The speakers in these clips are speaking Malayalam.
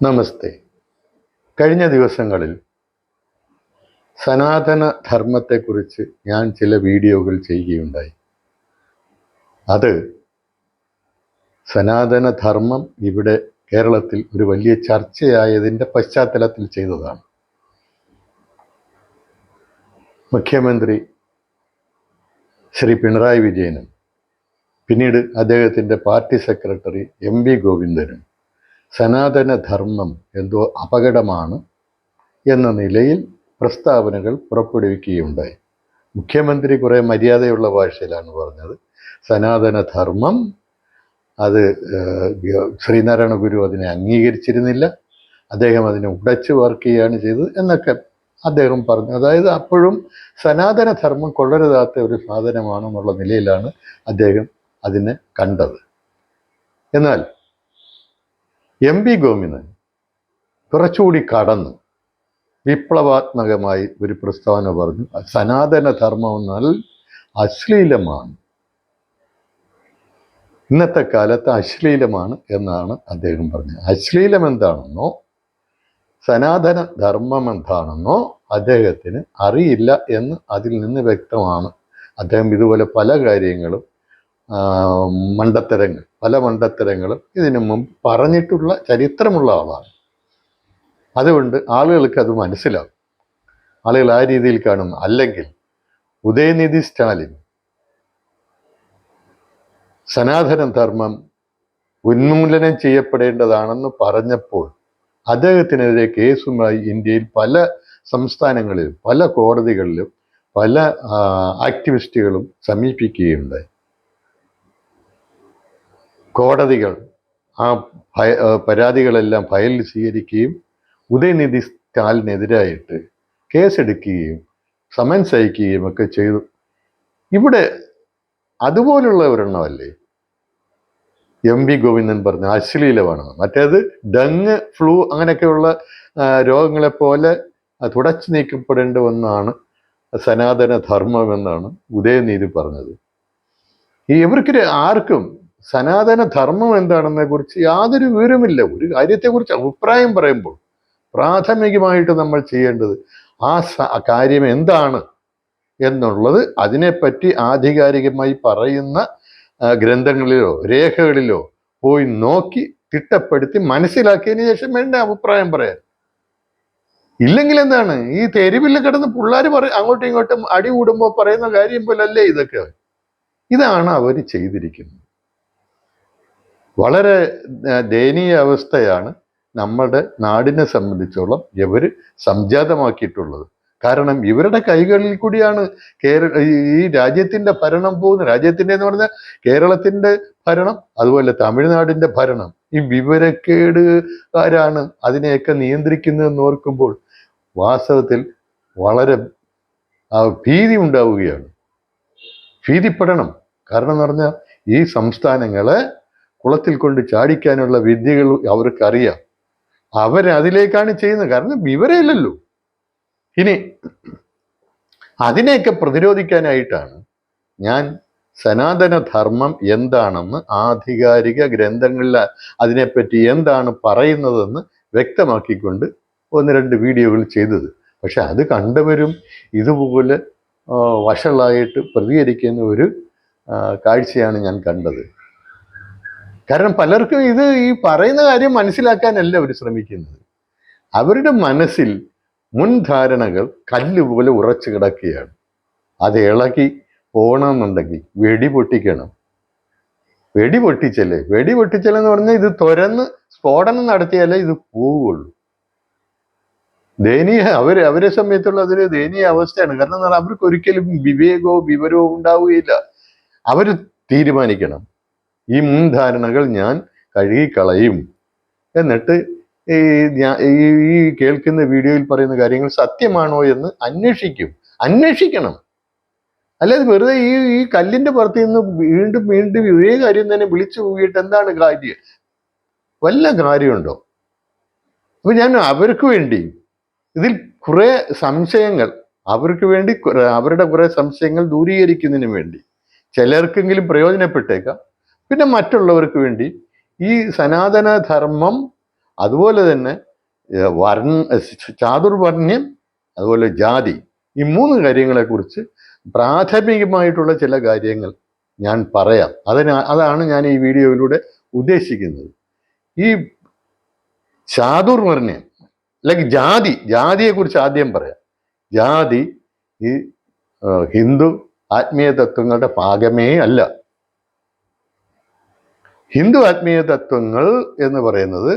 നമസ്തേ. കഴിഞ്ഞ ദിവസങ്ങളിൽ സനാതന ധർമ്മത്തെക്കുറിച്ച് ഞാൻ ചില വീഡിയോകൾ ചെയ്യുകയുണ്ടായി. അത് സനാതന ധർമ്മം ഇവിടെ കേരളത്തിൽ ഒരു വലിയ ചർച്ചയായതിന്റെ പശ്ചാത്തലത്തിൽ ചെയ്തതാണ്. മുഖ്യമന്ത്രി ശ്രീ പിണറായി വിജയനും പിന്നീട് അദ്ദേഹത്തിന്റെ പാർട്ടി സെക്രട്ടറി എം വി ഗോവിന്ദനും സനാതന ധർമ്മം എന്തോ അപകടമാണ് എന്ന നിലയിൽ പ്രസ്താവനകൾ പുറപ്പെടുവിക്കുകയുണ്ടായി. മുഖ്യമന്ത്രി കുറേ മര്യാദയുള്ള ഭാഷയിലാണ് പറഞ്ഞത്. സനാതനധർമ്മം അത് ശ്രീനാരായണ ഗുരു അതിനെ അംഗീകരിച്ചിരുന്നില്ല. അദ്ദേഹം അതിനെ ഉടച്ചു വർക്കുകയാണ് ചെയ്തത് എന്നൊക്കെ അദ്ദേഹം പറഞ്ഞു. അതായത് അപ്പോഴും സനാതനധർമ്മം കൊള്ളരുതാത്ത ഒരു സാധനമാണെന്നുള്ള നിലയിലാണ് അദ്ദേഹം അതിനെ കണ്ടത്. എന്നാൽ എം പി ഗോവിന്ദൻ കുറച്ചുകൂടി കടന്ന് വിപ്ലവാത്മകമായി ഒരു പ്രസ്താവന പറഞ്ഞു. സനാതന ധർമ്മം എന്നാൽ അശ്ലീലമാണ്. ഇന്നത്തെ കാലത്ത് അശ്ലീലമാണ് എന്നാണ് അദ്ദേഹം പറഞ്ഞത്. അശ്ലീലം എന്താണെന്നോ സനാതന ധർമ്മം എന്താണെന്നോ അദ്ദേഹത്തിന് അറിയില്ല എന്ന് അതിൽ നിന്ന് വ്യക്തമാണ്. അദ്ദേഹം ഇതുപോലെ പല കാര്യങ്ങളും മണ്ടത്തരങ്ങൾ പല മണ്ടത്തരങ്ങളും ഇതിനു മുമ്പ് പറഞ്ഞിട്ടുള്ള ചരിത്രമുള്ള ആളാണ്. അതുകൊണ്ട് ആളുകൾക്ക് അത് മനസ്സിലാവും. ആളുകൾ ആ രീതിയിൽ കാണും അല്ലെങ്കിൽ ഉദയനിധി സ്റ്റാലിൻ സനാതന ധർമ്മം ഉന്മൂലനം ചെയ്യപ്പെടേണ്ടതാണെന്ന് പറഞ്ഞപ്പോൾ അദ്ദേഹത്തിനെതിരെ കേസുമായി ഇന്ത്യയിൽ പല സംസ്ഥാനങ്ങളിലും പല കോടതികളിലും പല ആക്ടിവിസ്റ്റുകളും സമീപിക്കുകയുണ്ടായി. കോടതികൾ ആ പരാതികളെല്ലാം ഫയൽ സ്വീകരിക്കുകയും ഉദയനിധി സ്റ്റാലിനെതിരായിട്ട് കേസെടുക്കുകയും സമൻസ് അയക്കുകയും ഒക്കെ ചെയ്തു. ഇവിടെ അതുപോലുള്ള ഒരെണ്ണമല്ലേ? എം വി ഗോവിന്ദൻ പറഞ്ഞ അശ്ലീലമാണെന്ന്. മറ്റേത് ഡങ് ഫ്ലൂ അങ്ങനെയൊക്കെയുള്ള രോഗങ്ങളെപ്പോലെ തുടച്ചു നീക്കപ്പെടേണ്ട ഒന്നാണ് സനാതന ധർമ്മമെന്നാണ് ഉദയനീതി പറഞ്ഞത്. ഈ ഇവർക്ക് ആർക്കും സനാതന ധർമ്മം എന്താണെന്നെ കുറിച്ച് യാതൊരു വിവരമില്ല ഒരു കാര്യത്തെക്കുറിച്ച് അഭിപ്രായം പറയുമ്പോൾ പ്രാഥമികമായിട്ട് നമ്മൾ ചെയ്യേണ്ടത് ആ കാര്യം എന്താണ് എന്നുള്ളത് അതിനെപ്പറ്റി ആധികാരികമായി പറയുന്ന ഗ്രന്ഥങ്ങളിലോ രേഖകളിലോ പോയി നോക്കി തിട്ടപ്പെടുത്തി മനസ്സിലാക്കിയതിന് ശേഷം വേണ്ട അഭിപ്രായം പറയാൻ. ഇല്ലെങ്കിൽ എന്താണ്? ഈ തെരുവിൽ കിടന്ന് പിള്ളേർ പറ അങ്ങോട്ടും ഇങ്ങോട്ടും അടി കൂടുമ്പോൾ പറയുന്ന കാര്യം പോലല്ലേ ഇതൊക്കെ? ഇതാണ് അവർ ചെയ്തിരിക്കുന്നത്. വളരെ ദയനീയ അവസ്ഥയാണ് നമ്മുടെ നാടിനെ സംബന്ധിച്ചോളം ഇവർ സംജാതമാക്കിയിട്ടുള്ളത്. കാരണം ഇവരുടെ കൈകളിൽ കൂടിയാണ് കേരള ഈ- രാജ്യത്തിന്റെ ഭരണം പോകുന്നത് രാജ്യത്തിന്റെ എന്ന് പറഞ്ഞാൽ കേരളത്തിന്റെ ഭരണം അതുപോലെ തമിഴ്നാടിന്റെ ഭരണം. ഈ വിവരക്കേടുകാരാണ് അതിനെയൊക്കെ നിയന്ത്രിക്കുന്നതെന്ന് ഓർക്കുമ്പോൾ വാസ്തവത്തിൽ വളരെ ഭീതി ഉണ്ടാവുകയാണ്. ഭീതിപ്പെടണം. കാരണം എന്ന് പറഞ്ഞാൽ ഈ സംസ്ഥാനങ്ങളെ കുളത്തിൽ കൊണ്ട് ചാടിക്കാനുള്ള വിദ്യകൾ അവർക്കറിയാം. അവരതിലേക്കാണ് ചെയ്യുന്നത്. കാരണം വിവരമില്ലല്ലോ. ഇനി അതിനെയൊക്കെ പ്രതിരോധിക്കാനായിട്ടാണ് ഞാൻ സനാതനധർമ്മം എന്താണെന്ന് ആധികാരിക ഗ്രന്ഥങ്ങളിൽ അതിനെപ്പറ്റി എന്താണ് പറയുന്നതെന്ന് വ്യക്തമാക്കിക്കൊണ്ട് ഒന്ന് രണ്ട് വീഡിയോകൾ ചെയ്തത്. പക്ഷെ അത് കണ്ടവരും ഇതുപോലെ വഷളായിട്ട് പ്രതികരിക്കുന്ന ഒരു കാഴ്ചയാണ് ഞാൻ കണ്ടത്. കാരണം പലർക്കും ഇത് ഈ പറയുന്ന കാര്യം മനസ്സിലാക്കാനല്ല അവർ ശ്രമിക്കുന്നത്. അവരുടെ മനസ്സിൽ മുൻധാരണകൾ ധാരണകൾ കല്ലുപോലെ ഉറച്ചു കിടക്കുകയാണ്. അത് ഇളകി പോകണമെന്നുണ്ടെങ്കിൽ വെടി പൊട്ടിക്കണം. വെടി പൊട്ടിച്ചല്ലേ? വെടി പൊട്ടിച്ചല്ലെന്ന് പറഞ്ഞാൽ ഇത് തുരന്ന് സ്ഫോടനം നടത്തിയാലേ ഇത് പോവുകയുള്ളൂ. ദയനീയ അവർ അവരെ സമയത്തുള്ള അതൊരു ദയനീയ അവസ്ഥയാണ്. കാരണം അവർക്ക് ഒരിക്കലും വിവേകവും വിവരവും ഉണ്ടാവുകയില്ല. അവർ തീരുമാനിക്കണം. ഈ മുൻധാരണകൾ ഞാൻ കഴുകിക്കളയും. എന്നിട്ട് ഈ ഈ കേൾക്കുന്ന വീഡിയോയിൽ പറയുന്ന കാര്യങ്ങൾ സത്യമാണോ എന്ന് അന്വേഷിക്കും. അന്വേഷിക്കണം. അല്ലാതെ വെറുതെ ഈ ഈ കല്ലിന്റെ പുറത്ത് നിന്ന് വീണ്ടും വീണ്ടും ഇതേ കാര്യം തന്നെ വിളിച്ചു പോയിട്ട് എന്താണ് കാര്യം? വല്ല കാര്യമുണ്ടോ? അപ്പൊ ഞാൻ അവർക്ക് വേണ്ടി ഇതിൽ കുറെ സംശയങ്ങൾ അവർക്ക് വേണ്ടി അവരുടെ കുറെ സംശയങ്ങൾ ദൂരീകരിക്കുന്നതിന് വേണ്ടി ചിലർക്കെങ്കിലും പ്രയോജനപ്പെട്ടേക്കാം. പിന്നെ മറ്റുള്ളവർക്ക് വേണ്ടി ഈ സനാതനധർമ്മം അതുപോലെ തന്നെ വർണ ചാതുർവർണ്യം അതുപോലെ ജാതി ഈ മൂന്ന് കാര്യങ്ങളെക്കുറിച്ച് പ്രാഥമികമായിട്ടുള്ള ചില കാര്യങ്ങൾ ഞാൻ പറയാം. അതിന് അതാണ് ഞാൻ ഈ വീഡിയോയിലൂടെ ഉദ്ദേശിക്കുന്നത്. ഈ ചാതുർവർണ്യം അല്ലെങ്കിൽ ജാതി ജാതിയെക്കുറിച്ച് ആദ്യം പറയാം. ജാതി ഈ ഹിന്ദു ആത്മീയ തത്വങ്ങളുടെ ഭാഗമേ അല്ല. ഹിന്ദു ആത്മീയ തത്വങ്ങൾ എന്ന് പറയുന്നത്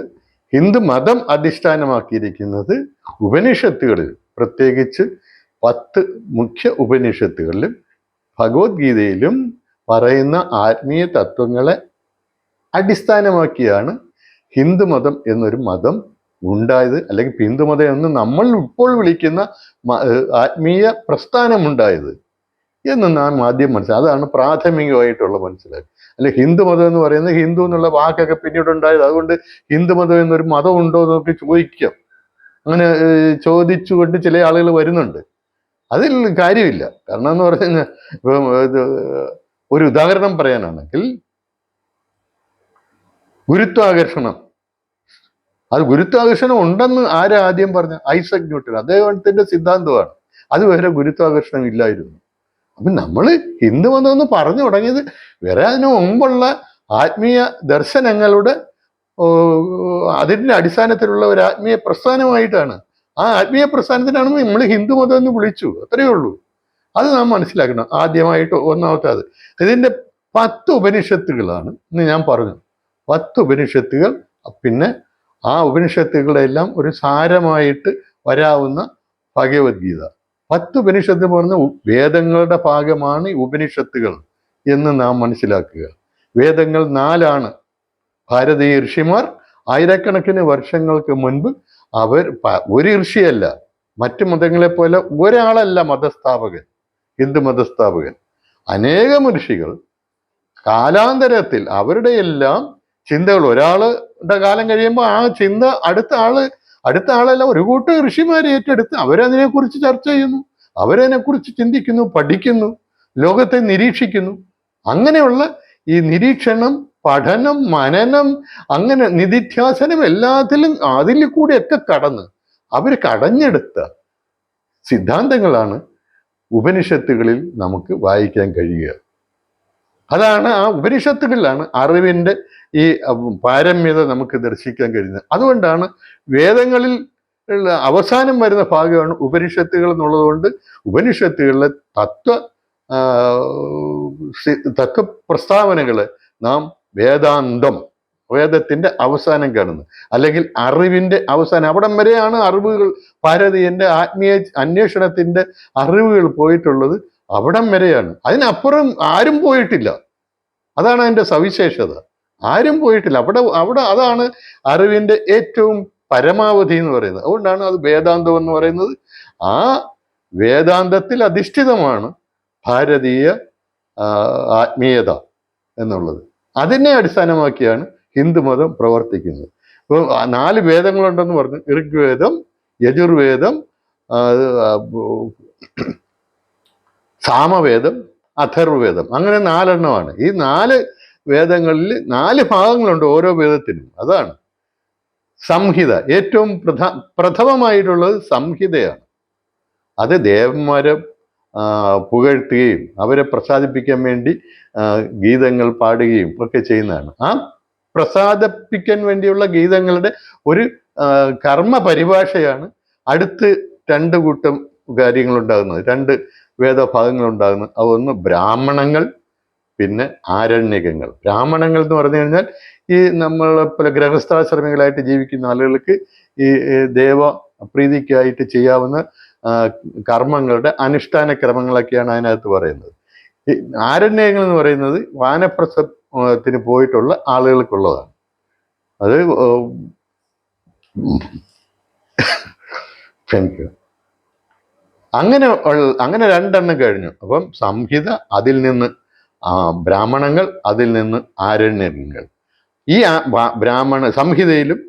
ഹിന്ദു മതം അധിഷ്ഠാനമാക്കിയിരിക്കുന്നത് ഉപനിഷത്തുകളിൽ പ്രത്യേകിച്ച് പത്ത് മുഖ്യ ഉപനിഷത്തുകളിലും ഭഗവത്ഗീതയിലും പറയുന്ന ആത്മീയ തത്വങ്ങളെ അടിസ്ഥാനമാക്കിയാണ് ഹിന്ദുമതം എന്നൊരു മതം ഉണ്ടായത്. അല്ലെങ്കിൽ ഹിന്ദുമതം എന്ന് നമ്മൾ ഇപ്പോൾ വിളിക്കുന്ന ആത്മീയ പ്രസ്ഥാനം ഉണ്ടായത് എന്ന് നാം ആദ്യം മനസ്സിലാക്കി അതാണ് പ്രാഥമികമായിട്ടുള്ള മനസ്സിലാക്കി അല്ലെ ഹിന്ദു മതം എന്ന് പറയുന്നത് ഹിന്ദു എന്നുള്ള വാക്കൊക്കെ പിന്നീട് ഉണ്ടായത്. അതുകൊണ്ട് ഹിന്ദു മതം എന്നൊരു മതം ഉണ്ടോ എന്നൊക്കെ ചോദിക്കാം. അങ്ങനെ ചോദിച്ചുകൊണ്ട് ചില ആളുകൾ വരുന്നുണ്ട്. അതിൽ കാര്യമില്ല. കാരണം എന്ന് പറഞ്ഞാൽ ഒരു ഉദാഹരണം പറയാനാണെങ്കിൽ ഗുരുത്വാകർഷണം. അത് ഗുരുത്വാകർഷണം ഉണ്ടെന്ന് ആരാദ്യം പറഞ്ഞ ഐസക് ന്യൂട്ടൻ. അദ്ദേഹത്തിന്റെ സിദ്ധാന്തമാണ്. അതുവരെ ഗുരുത്വാകർഷണം ഇല്ലായിരുന്നു. അപ്പൊ നമ്മൾ ഹിന്ദുമതം എന്ന് പറഞ്ഞു തുടങ്ങിയത് വേറെ അതിനു മുമ്പുള്ള ആത്മീയ ദർശനങ്ങളുടെ അതിന്റെ അടിസ്ഥാനത്തിലുള്ള ഒരു ആത്മീയ പ്രസ്ഥാനമായിട്ടാണ്. ആ ആത്മീയ പ്രസ്ഥാനത്തിനാണ് നമ്മൾ ഹിന്ദുമതം എന്ന് വിളിച്ചു. അത്രയേ ഉള്ളൂ. അത് നാം മനസ്സിലാക്കണം. ആദ്യമായിട്ട് ഒന്നാമത്തെ അത്. ഇതിന്റെ പത്ത് ഉപനിഷത്തുകളാണ് എന്ന് ഞാൻ പറഞ്ഞു പത്ത് ഉപനിഷത്തുകൾ പിന്നെ ആ ഉപനിഷത്തുകളെല്ലാം ഒരു സാരമായിട്ട് വരാവുന്ന ഭഗവത്ഗീത. പത്ത് ഉപനിഷത്ത് പറഞ്ഞ വേദങ്ങളുടെ ഭാഗമാണ് ഉപനിഷത്തുകൾ എന്ന് നാം മനസ്സിലാക്കുക. വേദങ്ങൾ നാലാണ്. ഭാരതീയ ഋഷിമാർ ആയിരക്കണക്കിന് വർഷങ്ങൾക്ക് മുൻപ് അവർ ഒരു ഋഷിയല്ല മറ്റു മതങ്ങളെ പോലെ ഒരാളല്ല മതസ്ഥാപകൻ. ഹിന്ദു മതസ്ഥാപകൻ? അനേകം ഋഷികൾ കാലാന്തരത്തിൽ അവരുടെ എല്ലാം ചിന്തകൾ ഒരാളുടെ കാലം കഴിയുമ്പോൾ ആ ചിന്ത അടുത്ത ആൾ അടുത്ത ആളല്ല ഒരു കൂട്ടം ഋഷിമാരെ ഏറ്റെടുത്ത് അവരതിനെക്കുറിച്ച് ചർച്ച ചെയ്യുന്നു അവരതിനെക്കുറിച്ച് ചിന്തിക്കുന്നു പഠിക്കുന്നു ലോകത്തെ നിരീക്ഷിക്കുന്നു. അങ്ങനെയുള്ള ഈ നിരീക്ഷണം പഠനം മനനം അങ്ങനെ നിധിധ്യാസനം എല്ലാത്തിലും അതിൽ കൂടെയൊക്കെ കടന്ന് അവർ കടഞ്ഞെടുത്ത സിദ്ധാന്തങ്ങളാണ് ഉപനിഷത്തുകളിൽ നമുക്ക് വായിക്കാൻ കഴിയുക. അതാണ് ആ ഉപനിഷത്തുകളിലാണ് അറിവിന്റെ ഈ പാരമ്യത നമുക്ക് ദർശിക്കാൻ കഴിയുന്നത്. അതുകൊണ്ടാണ് വേദങ്ങളിൽ അവസാനം വരുന്ന ഭാഗമാണ് ഉപനിഷത്തുകൾ എന്നുള്ളതുകൊണ്ട് ഉപനിഷത്തുകളിലെ തത്വ തത്വ പ്രസ്താവനകൾ നാം വേദാന്തം വേദത്തിന്റെ അവസാനം കാണുന്നു. അല്ലെങ്കിൽ അറിവിന്റെ അവസാനം അവിടം വരെയാണ് അറിവുകൾ ഭാരതീയന്റെ ആത്മീയ അന്വേഷണത്തിന്റെ അറിവുകൾ പോയിട്ടുള്ളത്. അവിടം വരെയാണ്. അതിനപ്പുറം ആരും പോയിട്ടില്ല. അതാണ് അതിന്റെ സവിശേഷത. ആരും പോയിട്ടില്ല. അവിടെ അവിടെ അതാണ് അറിവിന്റെ ഏറ്റവും പരമാവധി എന്ന് പറയുന്നത്. അതുകൊണ്ടാണ് അത് വേദാന്തം എന്ന് പറയുന്നത്. ആ വേദാന്തത്തിൽ അധിഷ്ഠിതമാണ് ഭാരതീയ ആത്മീയത എന്നുള്ളത്. അതിനെ അടിസ്ഥാനമാക്കിയാണ് ഹിന്ദുമതം പ്രവർത്തിക്കുന്നത്. ഇപ്പോൾ നാല് വേദങ്ങളുണ്ടെന്ന് പറഞ്ഞു. ഋഗ്വേദം യജുർവേദം സാമവേദം അഥർവവേദം. അങ്ങനെ നാലെണ്ണമാണ്. ഈ നാല് വേദങ്ങളിൽ നാല് ഭാഗങ്ങളുണ്ട് ഓരോ വേദത്തിനും. അതാണ്. സംഹിത. ഏറ്റവും പ്രധാ പ്രഥമമായിട്ടുള്ളത് സംഹിതയാണ്. അത് ദേവന്മാരെ പുകഴ്ത്തുകയും അവരെ പ്രസാദിപ്പിക്കാൻ വേണ്ടി ഗീതങ്ങൾ പാടുകയും ഒക്കെ ചെയ്യുന്നതാണ്. ആ പ്രസാദിപ്പിക്കാൻ വേണ്ടിയുള്ള ഗീതങ്ങളുടെ ഒരു കർമ്മ പരിഭാഷയാണ് അടുത്ത് രണ്ട് കൂട്ടം കാര്യങ്ങളുണ്ടാകുന്നത്. രണ്ട് വേദഭാഗങ്ങൾ ഉണ്ടാകുന്നു അതൊന്ന് ബ്രാഹ്മണങ്ങൾ പിന്നെ ആരണ്യകങ്ങൾ. ബ്രാഹ്മണങ്ങൾ എന്ന് പറഞ്ഞു കഴിഞ്ഞാൽ ഈ നമ്മൾ പല ഗ്രഹസ്ഥാശ്രമികളായിട്ട് ജീവിക്കുന്ന ആളുകൾക്ക് ഈ ദേവ പ്രീതിക്കായിട്ട് ചെയ്യാവുന്ന കർമ്മങ്ങളുടെ അനുഷ്ഠാന ക്രമങ്ങളൊക്കെയാണ് അതിനകത്ത് പറയുന്നത്. ഈ ആരണ്യകങ്ങൾ എന്ന് പറയുന്നത് വാനപ്രസത്തിന് പോയിട്ടുള്ള ആളുകൾക്കുള്ളതാണ്. അത് ക്ഷമിക്കുക അങ്ങനെ അങ്ങനെ രണ്ടെണ്ണം കഴിഞ്ഞു. അപ്പം സംഹിത അതിൽ നിന്ന് ബ്രാഹ്മണങ്ങൾ അതിൽ നിന്ന് ആരണ്യങ്ങൾ. ഈ ബ്രാഹ്മണ സംഹിതയിലും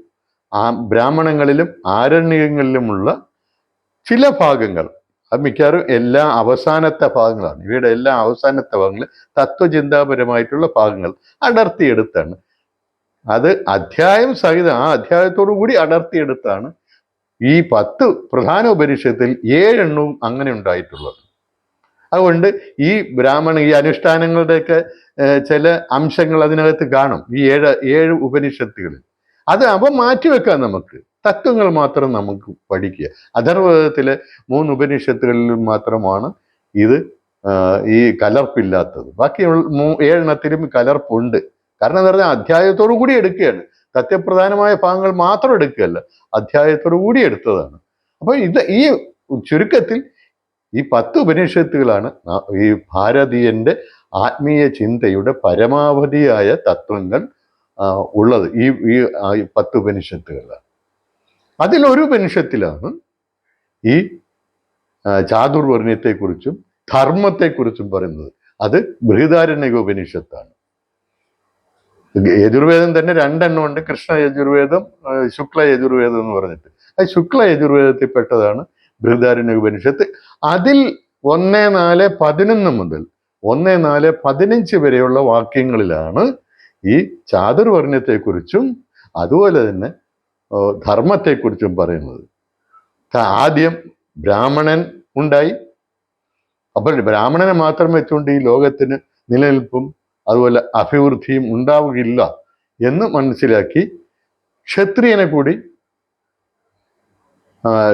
ആ ബ്രാഹ്മണങ്ങളിലും ആരണ്യങ്ങളിലുമുള്ള ചില ഭാഗങ്ങൾ അത് മിക്കവാറും എല്ലാ അവസാനത്തെ ഭാഗങ്ങളാണ്. ഇവയുടെ എല്ലാ അവസാനത്തെ ഭാഗങ്ങൾ തത്വചിന്താപരമായിട്ടുള്ള ഭാഗങ്ങൾ അടർത്തിയെടുത്താണ്. അത് അധ്യായം സഹിതം ആ അധ്യായത്തോടു കൂടി അടർത്തിയെടുത്താണ് ഈ പത്ത് പ്രധാന ഉപനിഷത്തിൽ ഏഴെണ്ണവും അങ്ങനെ ഉണ്ടായിട്ടുള്ളത്. അതുകൊണ്ട് ഈ ബ്രാഹ്മണ ഈ അനുഷ്ഠാനങ്ങളുടെയൊക്കെ ചില അംശങ്ങൾ അതിനകത്ത് കാണും. ഈ ഏഴ് ഏഴ് ഉപനിഷത്തുകളിൽ അത് അവ മാറ്റിവെക്കാം നമുക്ക്. തത്വങ്ങൾ മാത്രം നമുക്ക് പഠിക്കുക. അഥർവവേദത്തിലെ മൂന്ന് ഉപനിഷത്തുകളിൽ മാത്രമാണ് ഇത് ഈ കലർപ്പില്ലാത്തത്. ബാക്കി ഏഴെണ്ണത്തിലും കലർപ്പുണ്ട്. കാരണം എന്ന് പറഞ്ഞാൽ അധ്യായത്തോടു കൂടി എടുക്കുകയാണ്. സത്യപ്രധാനമായ ഭാഗങ്ങൾ മാത്രം എടുക്കുകയല്ല അധ്യായത്തോടു കൂടി എടുത്തതാണ്. അപ്പോൾ ഇത് ഈ ചുരുക്കത്തിൽ ഈ പത്ത് ഉപനിഷത്തുകളാണ് ഈ ഭാരതീയന്റെ ആത്മീയ ചിന്തയുടെ പരമാവധിയായ തത്വങ്ങൾ ഉള്ളത്. ഈ ഈ പത്ത് ഉപനിഷത്തുകളാണ് അതിലൊരു ഉപനിഷത്തിലാണ് ഈ ചാതുർവർണയത്തെക്കുറിച്ചും ധർമ്മത്തെക്കുറിച്ചും പറയുന്നത്. അത് ബൃഹദാരണ്യ ഉപനിഷത്താണ്. യജുർവേദം തന്നെ രണ്ടെണ്ണം ഉണ്ട്. കൃഷ്ണ യജുർവേദം ശുക്ല യജുർവേദം എന്ന് പറഞ്ഞിട്ട്. അത് ശുക്ല യജുർവേദത്തിൽ പെട്ടതാണ് ബൃഹദാരണ്യ ഉപനിഷത്ത്. അതിൽ ഒന്ന് നാല് പതിനൊന്ന് മുതൽ ഒന്ന് നാല് പതിനഞ്ച് വരെയുള്ള വാക്യങ്ങളിലാണ് ഈ ചാതുർവർണയത്തെക്കുറിച്ചും അതുപോലെ തന്നെ ധർമ്മത്തെക്കുറിച്ചും പറയുന്നത്. ആദ്യം ബ്രാഹ്മണൻ ഉണ്ടായി. അപ്പോൾ ബ്രാഹ്മണനെ മാത്രം വെച്ചുകൊണ്ട് ഈ ലോകത്തിന് നിലനിൽപ്പും അതുപോലെ അഭിവൃദ്ധിയും ഉണ്ടാവുകയില്ല എന്ന് മനസ്സിലാക്കി ക്ഷത്രിയനെ കൂടി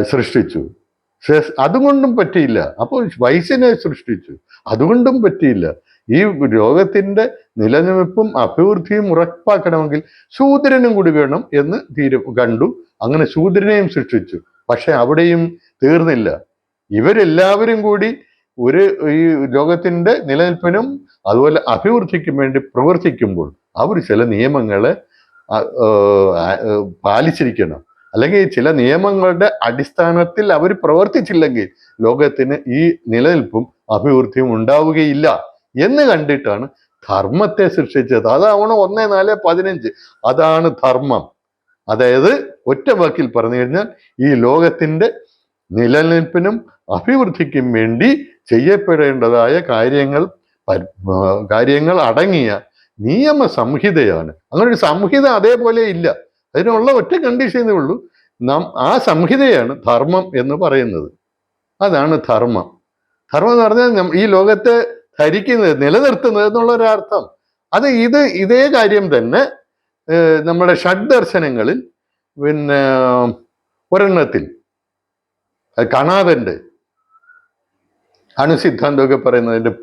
സൃഷ്ടിച്ചു. അതുകൊണ്ടും പറ്റിയില്ല. അപ്പോൾ വൈശ്യനെ സൃഷ്ടിച്ചു. അതുകൊണ്ടും പറ്റിയില്ല. ഈ രോഗത്തിന്റെ നിലനിൽപ്പും അഭിവൃദ്ധിയും ഉറപ്പാക്കണമെങ്കിൽ ശൂദ്രനും കൂടി വേണം എന്ന് തീരു കണ്ടു. അങ്ങനെ ശൂദ്രനെയും സൃഷ്ടിച്ചു. പക്ഷെ അവിടെയും തീർന്നില്ല. ഇവരെല്ലാവരും കൂടി ഒരു ഈ ലോകത്തിന്റെ നിലനിൽപ്പിനും അതുപോലെ അഭിവൃദ്ധിക്കും വേണ്ടി പ്രവർത്തിക്കുമ്പോൾ അവർ ചില നിയമങ്ങളെ പാലിച്ചിരിക്കണം. അല്ലെങ്കിൽ ചില നിയമങ്ങളുടെ അടിസ്ഥാനത്തിൽ അവർ പ്രവർത്തിച്ചില്ലെങ്കിൽ ലോകത്തിന് ഈ നിലനിൽപ്പും അഭിവൃദ്ധിയും ഉണ്ടാവുകയില്ല എന്ന് കണ്ടിട്ടാണ് ധർമ്മത്തെ സൃഷ്ടിച്ചത്. അതാണ് ഒന്ന് നാല് പതിനഞ്ച്. അതാണ് ധർമ്മം. അതായത് ഒറ്റ വാക്കിൽ പറഞ്ഞു കഴിഞ്ഞാൽ ഈ ലോകത്തിന്റെ നിലനിൽപ്പിനും അഭിവൃദ്ധിക്കും വേണ്ടി ചെയ്യപ്പെടേണ്ടതായ കാര്യങ്ങൾ കാര്യങ്ങൾ അടങ്ങിയ നിയമ സംഹിതയാണ് അങ്ങനെ ഒരു സംഹിത അതേപോലെ ഇല്ല. അതിനുള്ള ഒറ്റ കണ്ടീഷനേ ഉള്ളൂ. നാം ആ സംഹിതയാണ് ധർമ്മം എന്ന് പറയുന്നത്. അതാണ് ധർമ്മം. ധർമ്മം എന്ന് പറഞ്ഞാൽ ഈ ലോകത്തെ ധരിക്കുന്നത് നിലനിർത്തുന്നത് എന്നുള്ള ഒരർത്ഥം അത് ഇത് ഇതേ കാര്യം തന്നെ നമ്മുടെ ഷഡ് ദർശനങ്ങളിൽ പിന്നെ ഒരെണ്ണത്തിൽ കണാദന്റെ അണുസിദ്ധാന്തമൊക്കെ പറയുന്നതിന്റെ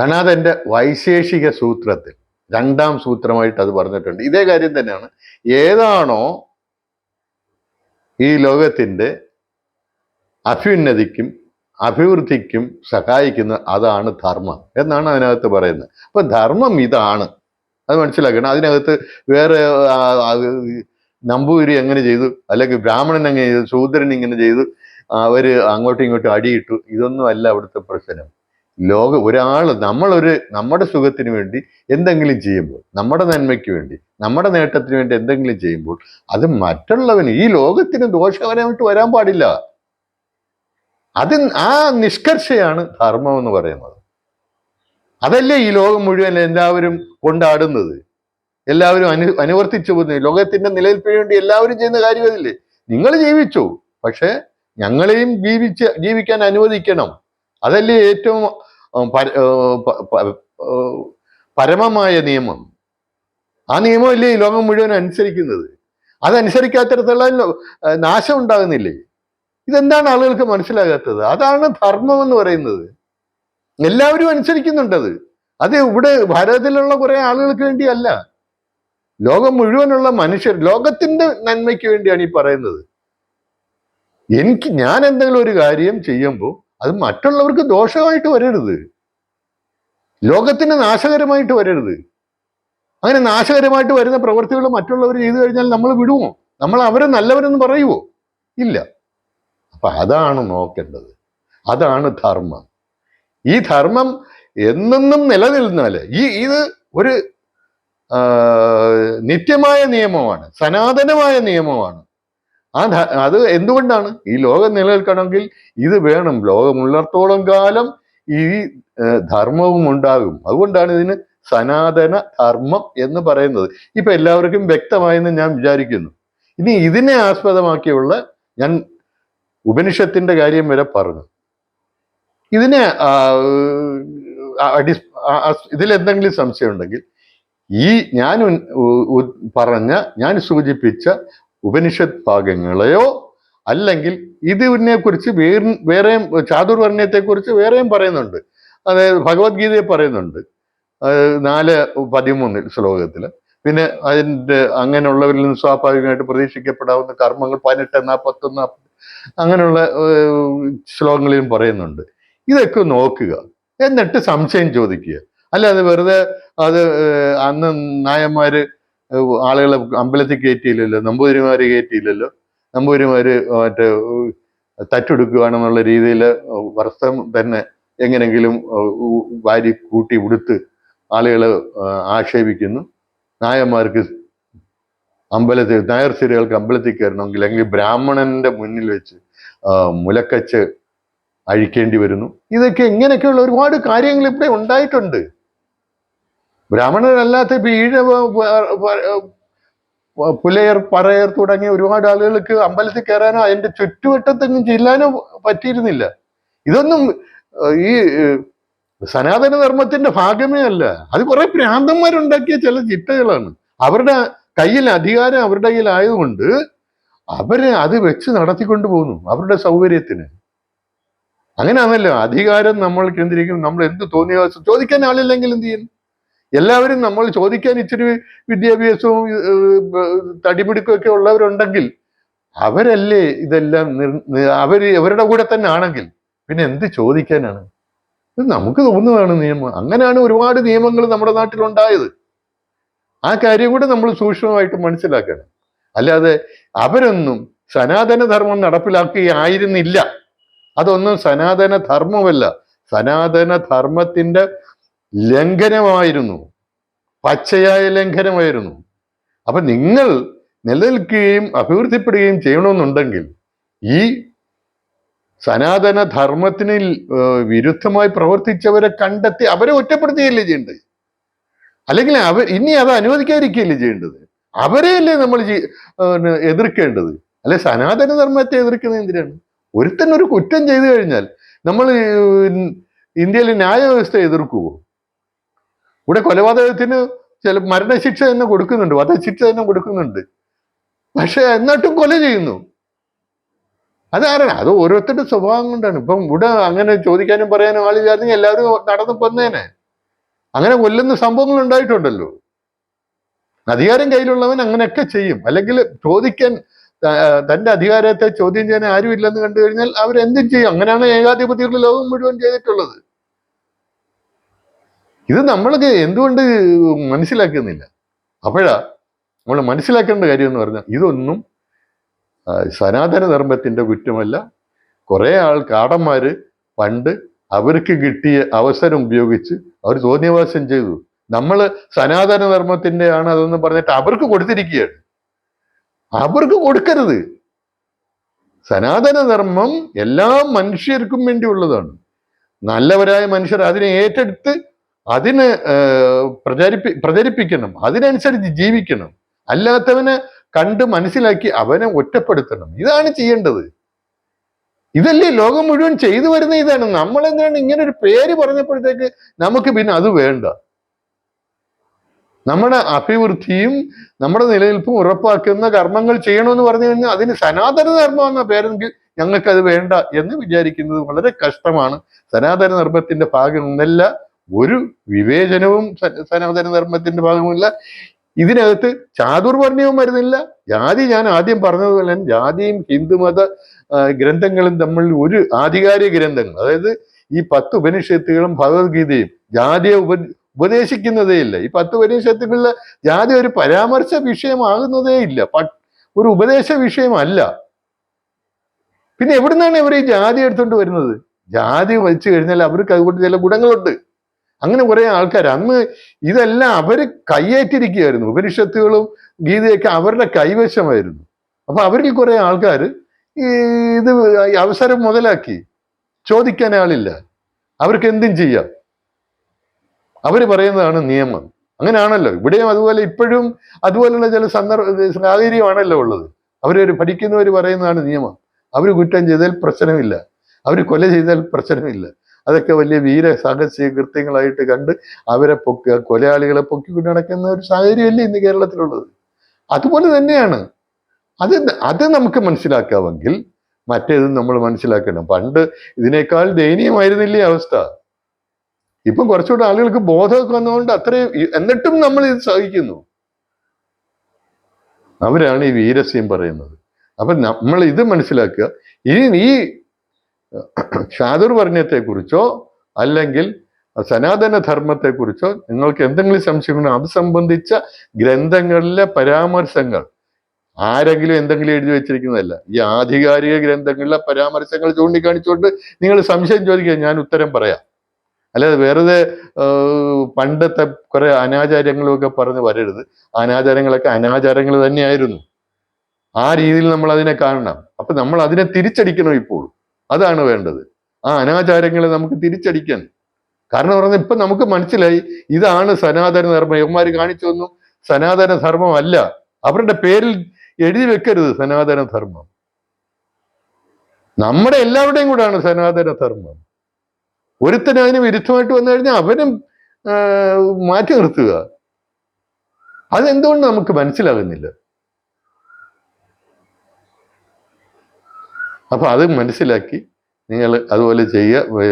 കനാഥന്റെ വൈശേഷിക സൂത്രത്തിൽ രണ്ടാം സൂത്രമായിട്ട് അത് പറഞ്ഞിട്ടുണ്ട്. ഇതേ കാര്യം തന്നെയാണ്. ഏതാണോ ഈ ലോകത്തിന്റെ അഭ്യുന്നതിക്കും അഭിവൃദ്ധിക്കും സഹായിക്കുന്ന അതാണ് ധർമ്മം എന്നാണ് അതിനകത്ത് പറയുന്നത്. അപ്പൊ ധർമ്മം ഇതാണ്. അത് മനസ്സിലാക്കണം. അതിനകത്ത് വേറെ ആ, എങ്ങനെ ചെയ്തു? അല്ലെങ്കിൽ ബ്രാഹ്മണൻ എങ്ങനെ ചെയ്തു? ശൂദ്രൻ ഇങ്ങനെ ചെയ്തു? അവർ അങ്ങോട്ടും ഇങ്ങോട്ടും അടിയിട്ടു. ഇതൊന്നും അല്ല അവിടുത്തെ പ്രശ്നം. ലോക ഒരാൾ നമ്മളൊരു നമ്മുടെ സുഖത്തിന് വേണ്ടി എന്തെങ്കിലും ചെയ്യുമ്പോൾ നമ്മുടെ നന്മയ്ക്ക് വേണ്ടി നമ്മുടെ നേട്ടത്തിന് വേണ്ടി എന്തെങ്കിലും ചെയ്യുമ്പോൾ അത് മറ്റുള്ളവന് ഈ ലോകത്തിന് ദോഷകരമായിട്ട് വരാൻ പാടില്ല. അത് ആ നിഷ്കർഷയാണ് ധർമ്മം എന്ന് പറയുന്നത്. അതല്ലേ ഈ ലോകം മുഴുവൻ എല്ലാവരും കൊണ്ടാടുന്നത്? എല്ലാവരും അനു അനുവർത്തിച്ചു പോകുന്നത്. ലോകത്തിന്റെ നിലനിൽപ്പിന് വേണ്ടി എല്ലാവരും ചെയ്യുന്ന കാര്യം അതില്ലേ? നിങ്ങൾ ജീവിച്ചു. പക്ഷെ ഞങ്ങളെയും ജീവിച്ച് ജീവിക്കാൻ അനുവദിക്കണം. അതല്ലേ ഏറ്റവും പരമമായ നിയമം. ആ നിയമമല്ലേ ഈ ലോകം മുഴുവൻ അനുസരിക്കുന്നത്? അതനുസരിക്കാത്തരത്തിലുള്ള നാശം ഉണ്ടാകുന്നില്ലേ? ഇതെന്താണ് ആളുകൾക്ക് മനസ്സിലാകാത്തത്? അതാണ് ധർമ്മം എന്ന് പറയുന്നത്. എല്ലാവരും അനുസരിക്കുന്നുണ്ടത്. അത് ഇവിടെ ഭാരതത്തിലുള്ള കുറെ ആളുകൾക്ക് വേണ്ടിയല്ല. ലോകം മുഴുവനുള്ള മനുഷ്യർ ലോകത്തിന്റെ നന്മയ്ക്ക് വേണ്ടിയാണ് ഈ പറയുന്നത്. എനിക്ക് ഞാൻ എന്തെങ്കിലും ഒരു കാര്യം ചെയ്യുമ്പോൾ അത് മറ്റുള്ളവർക്ക് ദോഷമായിട്ട് വരരുത്. ലോകത്തിന് നാശകരമായിട്ട് വരരുത്. അങ്ങനെ നാശകരമായിട്ട് വരുന്ന പ്രവൃത്തികൾ മറ്റുള്ളവർ ചെയ്തു കഴിഞ്ഞാൽ നമ്മൾ വിടുമോ നമ്മൾ അവരെ നല്ലവരെന്ന് പറയുമോ ഇല്ല. അപ്പൊ അതാണ് നോക്കേണ്ടത്. അതാണ് ധർമ്മം. ഈ ധർമ്മം എന്നെന്നും നിലനിൽന്നാൽ ഈ ഇത് ഒരു നിത്യമായ നിയമമാണ്. സനാതനമായ നിയമമാണ്. ആ അത് എന്തുകൊണ്ടാണ്? ഈ ലോകം നിലനിൽക്കണമെങ്കിൽ ഇത് വേണം. ലോകമുള്ളിടത്തോളം കാലം ഈ ധർമ്മവും ഉണ്ടാകും. അതുകൊണ്ടാണ് ഇതിന് സനാതന ധർമ്മം എന്ന് പറയുന്നത്. ഇപ്പൊ എല്ലാവർക്കും വ്യക്തമായെന്ന് ഞാൻ വിചാരിക്കുന്നു. ഇനി ഇതിനെ ആസ്പദമാക്കിയുള്ള ഞാൻ ഉപനിഷത്തിന്റെ കാര്യം വരെ പറഞ്ഞു. ഇതിനെ അടി- ഇതിലെന്തെങ്കിലും സംശയം ഉണ്ടെങ്കിൽ ഈ ഞാൻ പറഞ്ഞ ഞാൻ സൂചിപ്പിച്ച ഉപനിഷത്ത് ഭാഗങ്ങളെയോ അല്ലെങ്കിൽ ഇതിനെ കുറിച്ച് വേറെ വേറെയും ചാതുർവർണയത്തെ കുറിച്ച് വേറെയും പറയുന്നുണ്ട്. അതായത് ഭഗവത്ഗീതയെ പറയുന്നുണ്ട്. നാല് പതിമൂന്നിൽ ശ്ലോകത്തിൽ. പിന്നെ അതിന്റെ അങ്ങനെയുള്ളവരിൽ നിന്ന് സ്വാഭാവികമായിട്ട് പ്രതീക്ഷിക്കപ്പെടാവുന്ന കർമ്മങ്ങൾ പതിനെട്ട് നാൽപ്പത്തൊന്ന് അങ്ങനെയുള്ള ശ്ലോകങ്ങളിലും പറയുന്നുണ്ട്. ഇതൊക്കെ നോക്കുക. എന്നിട്ട് സംശയം ചോദിക്കുക. അല്ലാതെ വെറുതെ അത് അന്ന് നായന്മാര് ആളുകളെ അമ്പലത്തിൽ കയറ്റിയില്ലല്ലോ നമ്പൂതിരിമാര് കയറ്റിയില്ലല്ലോ നമ്പൂതിരിമാര് മറ്റേ ഏഹ്, തറ്റെടുക്കുകയാണെന്നുള്ള രീതിയിൽ വർഷം തന്നെ എങ്ങനെങ്കിലും വാരി കൂട്ടി ഉടുത്ത് ആളുകളെ ആക്ഷേപിക്കുന്നു. നായന്മാർക്ക് അമ്പലത്തിൽ നായർ സ്ത്രീകൾക്ക് അമ്പലത്തിൽ കയറണമെങ്കിൽ അല്ലെങ്കിൽ ബ്രാഹ്മണന്റെ മുന്നിൽ വെച്ച് മുലക്കച്ച് അഴിക്കേണ്ടി വരുന്നു. ഇതൊക്കെ ഇങ്ങനെയൊക്കെയുള്ള ഒരുപാട് കാര്യങ്ങൾ ഇവിടെ ഉണ്ടായിട്ടുണ്ട്. ബ്രാഹ്മണരല്ലാത്ത ഇപ്പൊ ഈഴവ പുലയർ പറയർ തുടങ്ങിയ ഒരുപാട് ആളുകൾക്ക് അമ്പലത്തിൽ കയറാനോ അതിന്റെ ചുറ്റുവട്ടത്തൊന്നും ചെല്ലാനോ പറ്റിയിരുന്നില്ല. ഇതൊന്നും ഈ സനാതന ധർമ്മത്തിന്റെ ഭാഗമേ അല്ല. അത് കുറെ ഭ്രാന്തന്മാരുണ്ടാക്കിയ ചില ചിട്ടകളാണ്. അവരുടെ കയ്യിൽ അധികാരം അവരുടെ കയ്യിൽ ആയതുകൊണ്ട് അവർ അത് വെച്ച് നടത്തിക്കൊണ്ടു പോകുന്നു അവരുടെ സൗകര്യത്തിന്. അങ്ങനെയാണല്ലോ അധികാരം നമ്മൾ കേന്ദ്രീകരിക്കും നമ്മൾ എന്ത് തോന്നിയ ചോദിക്കാൻ ആളില്ലെങ്കിൽ എന്ത് ചെയ്യും? എല്ലാവരും നമ്മൾ ചോദിക്കാൻ ഇച്ചിരി വിദ്യാഭ്യാസവും തടിപിടുക്കൊക്കെ ഉള്ളവരുണ്ടെങ്കിൽ അവരല്ലേ ഇതെല്ലാം അവർ അവരുടെ കൂടെ തന്നെ ആണെങ്കിൽ പിന്നെ എന്ത് ചോദിക്കാനാണ്? ഇത് നമുക്ക് തോന്നുന്നതാണ് നിയമം. അങ്ങനെയാണ് ഒരുപാട് നിയമങ്ങൾ നമ്മുടെ നാട്ടിലുണ്ടായത്. ആ കാര്യം കൂടെ നമ്മൾ സൂക്ഷ്മമായിട്ട് മനസ്സിലാക്കണം. അല്ലാതെ അവരൊന്നും സനാതനധർമ്മം നടപ്പിലാക്കുകയായിരുന്നില്ല അതൊന്നും സനാതന ധർമ്മമല്ല സനാതന ധർമ്മത്തിന്റെ ലംഘനമായിരുന്നു. പച്ചയായ ലംഘനമായിരുന്നു. അപ്പൊ നിങ്ങൾ നിലനിൽക്കുകയും അഭിവൃദ്ധിപ്പെടുകയും ചെയ്യണമെന്നുണ്ടെങ്കിൽ ഈ സനാതന ധർമ്മത്തിന് വിരുദ്ധമായി പ്രവർത്തിച്ചവരെ കണ്ടെത്തി അവരെ ഒറ്റപ്പെടുത്തുകയല്ലേ ചെയ്യേണ്ടത്? അല്ലെങ്കിൽ അവർ ഇനി അത് അനുവദിക്കാതിരിക്കുകയല്ലേ ചെയ്യേണ്ടത്? അവരെയല്ലേ നമ്മൾ എതിർക്കേണ്ടത്? അല്ലെ സനാതന ധർമ്മത്തെ എതിർക്കുന്നത് എന്തിനാണ്? ഒരുത്തൻ ഒരു കുറ്റം ചെയ്തു കഴിഞ്ഞാൽ നമ്മൾ ഇന്ത്യയിലെ ന്യായവ്യവസ്ഥ എതിർക്കുവോ? ഇവിടെ കൊലപാതകത്തിന് ചില മരണശിക്ഷ തന്നെ കൊടുക്കുന്നുണ്ട് വധശിക്ഷ തന്നെ കൊടുക്കുന്നുണ്ട്. പക്ഷെ എന്നിട്ടും കൊല ചെയ്യുന്നു. അതാരാണ്? അത് ഓരോരുത്തരുടെ സ്വഭാവം കൊണ്ടാണ്. ഇപ്പം ഇവിടെ അങ്ങനെ ചോദിക്കാനും പറയാനും ആളില്ലായിരുന്നെങ്കിൽ എല്ലാവരും നടന്നു പോന്നേനെ. അങ്ങനെ കൊല്ലുന്ന സംഭവങ്ങൾ ഉണ്ടായിട്ടുണ്ടല്ലോ. അധികാരം കയ്യിലുള്ളവൻ അങ്ങനെയൊക്കെ ചെയ്യും. അല്ലെങ്കിൽ ചോദിക്കാൻ തന്റെ അധികാരത്തെ ചോദ്യം ചെയ്യാൻ ആരും ഇല്ലെന്ന് കണ്ടു കഴിഞ്ഞാൽ അവരെന്തും ചെയ്യും. അങ്ങനെയാണ് ഏകാധിപത്യങ്ങളുടെ ലോകം മുഴുവൻ ചെയ്തിട്ടുള്ളത്. ഇത് നമ്മൾക്ക് എന്തുകൊണ്ട് മനസ്സിലാക്കുന്നില്ല? അപ്പോഴാ നമ്മൾ മനസ്സിലാക്കേണ്ട കാര്യം എന്ന് പറഞ്ഞാൽ ഇതൊന്നും സനാതനധർമ്മത്തിന്റെ കുറ്റമല്ല. കുറേ ആൾ കാടന്മാർ പണ്ട് അവർക്ക് കിട്ടിയ അവസരം ഉപയോഗിച്ച് അവർ തോന്നിയവാസം ചെയ്തു. നമ്മൾ സനാതന ധർമ്മത്തിന്റെ ആണ് അതെന്ന് പറഞ്ഞിട്ട് അവർക്ക് കൊടുത്തിരിക്കുകയാണ്. അവർക്ക് കൊടുക്കരുത്. സനാതനധർമ്മം എല്ലാ മനുഷ്യർക്കും വേണ്ടിയുള്ളതാണ്. നല്ലവരായ മനുഷ്യർ അതിനെ ഏറ്റെടുത്ത് അതിന് പ്രചരിപ്പി പ്രചരിപ്പിക്കണം. അതിനനുസരിച്ച് ജീവിക്കണം. അല്ലാത്തവനെ കണ്ട് മനസ്സിലാക്കി അവനെ ഒറ്റപ്പെടുത്തണം. ഇതാണ് ചെയ്യേണ്ടത്. ഇതല്ലേ ലോകം മുഴുവൻ ചെയ്തു വരുന്ന ഇതാണ്. നമ്മൾ എന്താണ് ഇങ്ങനെ ഒരു പേര് പറഞ്ഞപ്പോഴത്തേക്ക് നമുക്ക് പിന്നെ അത് വേണ്ട. നമ്മുടെ അഭിവൃദ്ധിയും നമ്മുടെ നിലനിൽപ്പും ഉറപ്പാക്കുന്ന കർമ്മങ്ങൾ ചെയ്യണമെന്ന് പറഞ്ഞു കഴിഞ്ഞാൽ അതിന് സനാതന ധർമ്മം എന്ന പേരെങ്കിൽ ഞങ്ങൾക്കത് വേണ്ട എന്ന് വിചാരിക്കുന്നത് വളരെ കഷ്ടമാണ്. സനാതന ധർമ്മത്തിന്റെ ഭാഗമൊന്നല്ല ഒരു വിവേചനവും സനാതന ധർമ്മത്തിന്റെ ഭാഗമില്ല ഇതിനകത്ത് ചാതുർവർണയവും വരുന്നില്ല. ജാതി ഞാൻ ആദ്യം പറഞ്ഞതുപോലെ തന്നെ ജാതിയും ഹിന്ദുമത ഗ്രന്ഥങ്ങളും തമ്മിൽ ഒരു ആധികാരിക ഗ്രന്ഥങ്ങൾ. അതായത് ഈ പത്ത് ഉപനിഷത്തുകളും ഭഗവത്ഗീതയും ജാതിയെ ഉപ ഉപദേശിക്കുന്നതേ ഇല്ല. ഈ പത്ത് ഉപനിഷത്തുകളിലെ ജാതി ഒരു പരാമർശ വിഷയമാകുന്നതേ ഇല്ല. ഒരു ഉപദേശ വിഷയമല്ല. പിന്നെ എവിടുന്നാണ് ഇവർ ഈ ജാതി എടുത്തുകൊണ്ട് വരുന്നത്? ജാതി വലിച്ചു കഴിഞ്ഞാൽ അവർക്ക് അതുകൊണ്ട് ചില ഗുണങ്ങളുണ്ട്. അങ്ങനെ കുറെ ആൾക്കാർ അന്ന് ഇതെല്ലാം അവർ കൈയേറ്റിരിക്കുകയായിരുന്നു ഉപനിഷത്തുകളും ഗീതയൊക്കെ അവരുടെ കൈവശമായിരുന്നു. അപ്പൊ അവരിൽ കുറെ ആൾക്കാർ ഈ ഇത് അവസരം മുതലാക്കി. ചോദിക്കാൻ ആളില്ല. അവർക്ക് എന്തും ചെയ്യാം. അവർ പറയുന്നതാണ് നിയമം. അങ്ങനെയാണല്ലോ ഇവിടെയും അതുപോലെ ഇപ്പോഴും അതുപോലുള്ള ചില സന്ദർഭ സാഹചര്യമാണല്ലോ ഉള്ളത്. അവരൊരു പഠിക്കുന്നവർ പറയുന്നതാണ് നിയമം. അവർ കുറ്റം ചെയ്താൽ പ്രശ്നമില്ല. അവർ കൊല ചെയ്താൽ പ്രശ്നമില്ല. അതൊക്കെ വലിയ വീര സാഹസിക കൃത്യങ്ങളായിട്ട് കണ്ട് അവരെ പൊക്കുക കൊലയാളികളെ പൊക്കിക്കൊണ്ട് നടക്കുന്ന ഒരു സാഹചര്യമല്ലേ ഇന്ന് കേരളത്തിലുള്ളത്. അതുപോലെ തന്നെയാണ്. അത് അത് നമുക്ക് മനസ്സിലാക്കാമെങ്കിൽ മറ്റേതും നമ്മൾ മനസ്സിലാക്കണം. പണ്ട് ഇതിനേക്കാൾ ദയനീയമായിരുന്നില്ലേ അവസ്ഥ? ഇപ്പം കുറച്ചുകൂടെ ആളുകൾക്ക് ബോധമൊക്കെ വന്നതുകൊണ്ട് അത്രയും എന്നിട്ടും നമ്മൾ ഇത് സഹിക്കുന്നു. അവരാണ് ഈ വീരസ്യം പറയുന്നത്. അപ്പൊ നമ്മൾ ഇത് മനസ്സിലാക്കുക. ഇനി ഈ ചാതുർവർണയത്തെക്കുറിച്ചോ അല്ലെങ്കിൽ സനാതന ധർമ്മത്തെക്കുറിച്ചോ നിങ്ങൾക്ക് എന്തെങ്കിലും സംശയമുണ്ടോ അത് സംബന്ധിച്ച ഗ്രന്ഥങ്ങളിലെ പരാമർശങ്ങൾ. ആരെങ്കിലും എന്തെങ്കിലും എഴുതി വെച്ചിരിക്കുന്നതല്ല. ഈ ആധികാരിക ഗ്രന്ഥങ്ങളിലെ പരാമർശങ്ങൾ ചൂണ്ടിക്കാണിച്ചുകൊണ്ട് നിങ്ങൾ സംശയം ചോദിക്കുക ഞാൻ ഉത്തരം പറയാം. അല്ലാതെ വെറുതെ പണ്ടത്തെ കുറെ അനാചാരങ്ങളൊക്കെ പറഞ്ഞ് വരരുത്. അനാചാരങ്ങളൊക്കെ അനാചാരങ്ങൾ തന്നെയായിരുന്നു. ആ രീതിയിൽ നമ്മൾ അതിനെ കാണണം. അപ്പൊ നമ്മൾ അതിനെ തിരിച്ചടിക്കണം ഇപ്പോൾ അതാണ് വേണ്ടത്. ആ അനാചാരങ്ങളെ നമുക്ക് തിരിച്ചടിക്കാൻ. കാരണം പറഞ്ഞാൽ ഇപ്പൊ നമുക്ക് മനസ്സിലായി ഇതാണ് സനാതന ധർമ്മം. യവന്മാർ തന്നു സനാതന ധർമ്മമല്ല അവരുടെ പേരിൽ എഴുതി വെക്കരുത് സനാതന ധർമ്മം. നമ്മുടെ എല്ലാവരുടെയും കൂടെയാണ് സനാതന ധർമ്മം. ഒരുത്തൻ അതിന് വിരുദ്ധമായിട്ട് വന്നു കഴിഞ്ഞാൽ അവനും മാറ്റി നിർത്തുക. അതെന്തുകൊണ്ട് നമുക്ക് മനസ്സിലാകുന്നില്ല? അപ്പൊ അത് മനസ്സിലാക്കി നിങ്ങൾ അതുപോലെ ചെയ്യുക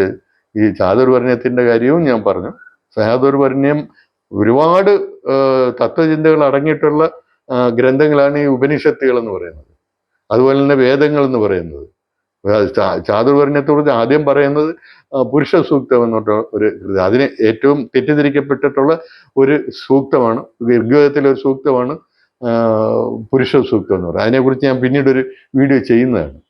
ഈ ചാതുർവർണയത്തിന്റെ കാര്യവും ഞാൻ പറഞ്ഞു. ചാതുർവർണയം ഒരുപാട് തത്വചിന്തകൾ അടങ്ങിയിട്ടുള്ള ഗ്രന്ഥങ്ങളാണ് ഈ ഉപനിഷത്തുകൾ എന്ന് പറയുന്നത്. അതുപോലെ തന്നെ വേദങ്ങൾ എന്ന് പറയുന്നത്. ചാതുർവർണയത്തെക്കുറിച്ച് ആദ്യം പറയുന്നത് പുരുഷ സൂക്തം എന്നിട്ട് ഒരു അതിന് ഏറ്റവും തെറ്റിദ്ധരിക്കപ്പെട്ടിട്ടുള്ള ഒരു സൂക്തമാണ് ഋഗ്വേദത്തിലെ ഒരു സൂക്തമാണ് പുരുഷ സൂക്തം എന്ന് പറയുന്നത്. അതിനെക്കുറിച്ച് ഞാൻ പിന്നീട് ഒരു വീഡിയോ ചെയ്യുന്നതാണ്.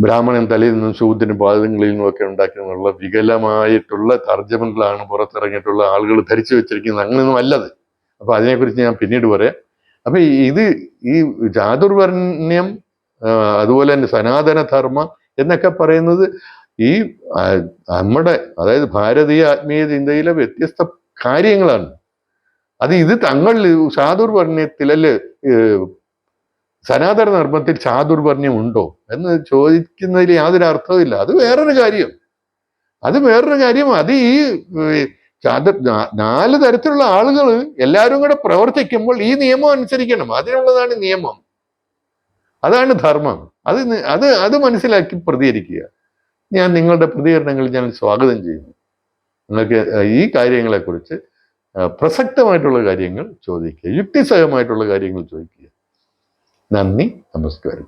ബ്രാഹ്മണൻ തലയിൽ നിന്നും ശൂദ്രനും പാദങ്ങളിൽ നിന്നുമൊക്കെ ഒക്കെ ഉണ്ടാക്കിയെന്നുള്ള വികലമായിട്ടുള്ള തർജമകളാണ് പുറത്തിറങ്ങിയിട്ടുള്ള ആളുകൾ ധരിച്ചു വെച്ചിരിക്കുന്നത്. അങ്ങനെയൊന്നും അല്ലത്. അപ്പൊ അതിനെക്കുറിച്ച് ഞാൻ പിന്നീട് പറയാം. അപ്പൊ ഇത് ഈ ജാതുർവർണ്യം അതുപോലെ തന്നെ സനാതനധർമ്മ എന്നൊക്കെ പറയുന്നത് ഈ നമ്മുടെ അതായത് ഭാരതീയ ആത്മീയ ചിന്തയിലെ വ്യത്യസ്ത കാര്യങ്ങളാണ്. അത് ഇത് തങ്ങൾ ചാതുർവർണയത്തിലല്ലേ ഏഹ്, സനാതന ധർമ്മത്തിൽ ചാതുർവർണ്യം ഉണ്ടോ എന്ന് ചോദിക്കുന്നതിൽ യാതൊരു അർത്ഥവുമില്ല അത് വേറൊരു കാര്യം. അത് വേറൊരു കാര്യം. അത് ഈ ചാതുർ നാല് തരത്തിലുള്ള ആളുകൾ എല്ലാവരും കൂടെ പ്രവർത്തിക്കുമ്പോൾ ഈ നിയമം അനുസരിക്കണം. അതിനുള്ളതാണ് നിയമം. അതാണ് ധർമ്മം. അത് അത് അത് മനസ്സിലാക്കി പ്രതികരിക്കുക. ഞാൻ നിങ്ങളുടെ പ്രതികരണങ്ങൾ ഞാൻ സ്വാഗതം ചെയ്യുന്നു. നിങ്ങൾക്ക് ഈ കാര്യങ്ങളെക്കുറിച്ച് പ്രസക്തമായിട്ടുള്ള കാര്യങ്ങൾ ചോദിക്കുക. യുക്തിസഹമായിട്ടുള്ള കാര്യങ്ങൾ ചോദിക്കുക. നന്ദി നമസ്കാരം.